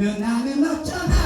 보면 나는 어쩌나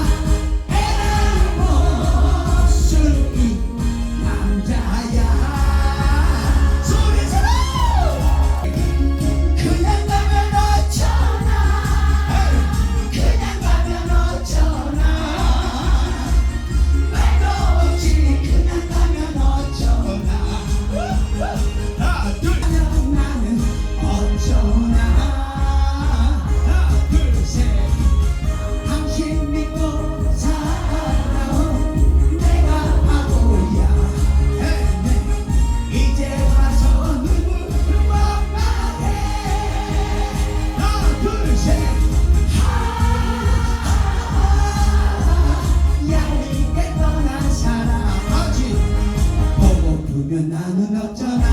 나는 어쩌나?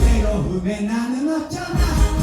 외로움에 나는 어쩌나